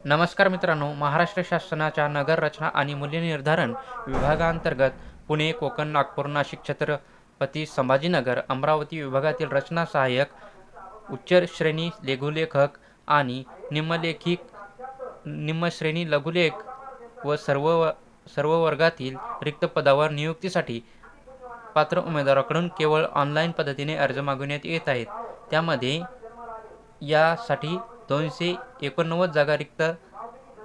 नमस्कार मित्रांनो महाराष्ट्र शासनाच्या नगर रचना आणि मूल्यनिर्धारण विभागांतर्गत पुणे कोकण नागपूर नाशिक छत्रपती संभाजीनगर अमरावती विभागातील रचना सहाय्यक उच्च श्रेणी लघुलेखक आणि निम्नलेखिक निम्नश्रेणी लघुलेख व सर्व सर्व वर्गातील रिक्त पदावर नियुक्तीसाठी पात्र उमेदवाराकडून केवळ ऑनलाईन पद्धतीने अर्ज मागवण्यात येत आहेत. त्यामध्ये यासाठी दोनशे एकोणनव्वद जागा रिक्त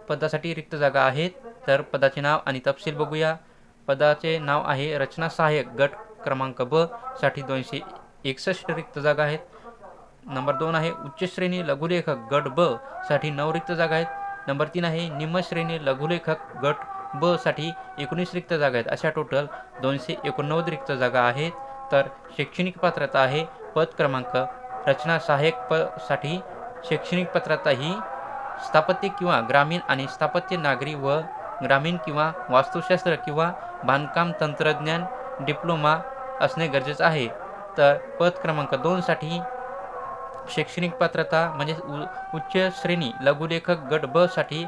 पदासाठी रिक्त जागा आहेत. तर पदाचे नाव आणि तपशील बघूया. पदाचे नाव आहे रचना सहाय्यक गट क्रमांक ब साठी दोनशे एकसष्ट रिक्त जागा आहेत. नंबर दोन आहे उच्च श्रेणी लघुलेखक गट ब साठी नऊ रिक्त जागा आहेत. नंबर तीन आहे निम्न श्रेणी लघुलेखक गट ब साठी एकोणीस रिक्त जागा आहेत. अशा टोटल दोनशे एकोणनव्वद रिक्त जागा आहेत. तर शैक्षणिक पात्रता आहे पद क्रमांक रचना सहाय्यक प साठी शैक्षणिक पात्रता ही स्थापत्य किंवा ग्रामीण आणि स्थापत्य नागरी व ग्रामीण किंवा वास्तुशास्त्र किंवा बांधकाम तंत्रज्ञान डिप्लोमा असणे गरजेचं आहे. तर पद क्रमांक दोनसाठी शैक्षणिक पात्रता म्हणजे उ उच्च श्रेणी लघुलेखक गट ब साठी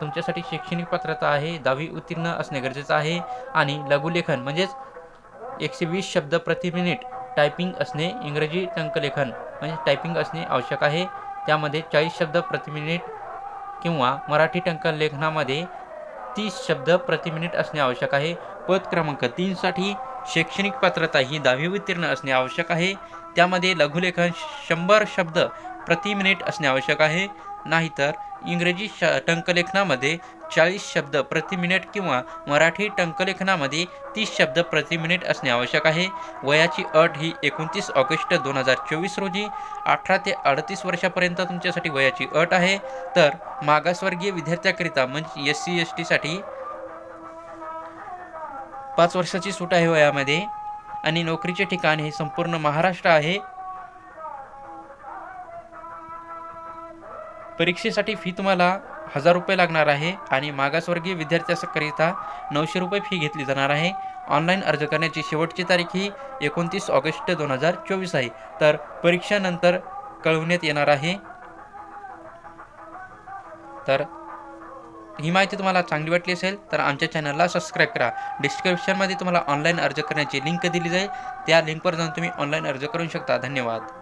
तुमच्यासाठी शैक्षणिक पात्रता आहे दहावी उत्तीर्ण असणे गरजेचं आहे आणि लघुलेखन म्हणजेच एकशे वीस शब्द प्रति मिनिट टायपिंग असणे इंग्रजी टंकलेखन म्हणजे टायपिंग असणे आवश्यक आहे. त्यामध्ये चाळीस शब्द प्रति मिनिट किंवा मराठी टंकलेखनामध्ये तीस शब्द प्रति मिनिट असणे आवश्यक आहे. पद क्रमांक तीनसाठी शैक्षणिक पात्रता ही दहावी उत्तीर्ण असणे आवश्यक आहे. त्यामध्ये लघुलेखन शंभर शब्द प्रति मिनिट असणे आवश्यक आहे. नाहीतर इंग्रजी श टंकलेखनामध्ये चाळीस शब्द प्रति मिनिट किंवा मराठी टंकलेखनामध्ये तीस शब्द प्रति मिनिट असणे आवश्यक आहे. वयाची अट ही एकोणतीस ऑगस्ट दोन हजार चोवीस रोजी अठरा ते अडतीस वर्षापर्यंत तुमच्यासाठी वयाची अट आहे. तर मागासवर्गीय विद्यार्थ्याकरिता म्हणजे एस सी एस टीसाठी पाच वर्षाची सूट आहे वयामध्ये आणि नोकरीचे ठिकाण हे संपूर्ण महाराष्ट्र आहे. परीक्षेसाठी फी तुम्हाला हजार रुपये लागणार आहे आणि मागासवर्गीय विद्यार्थ्यांकरिता नऊशे रुपये फी घेतली जाणार आहे. ऑनलाईन अर्ज करण्याची शेवटची तारीख ही एकोणतीस ऑगस्ट दोन हजार चोवीस आहे. तर परीक्षानंतर कळवण्यात येणार आहे. तर ही माहिती तुम्हाला चांगली वाटली असेल तर आमच्या चॅनलला सबस्क्राईब करा. डिस्क्रिप्शनमध्ये तुम्हाला ऑनलाईन अर्ज करण्याची लिंक दिली जाईल. त्या लिंकवर जाऊन तुम्ही ऑनलाईन अर्ज करू शकता. धन्यवाद.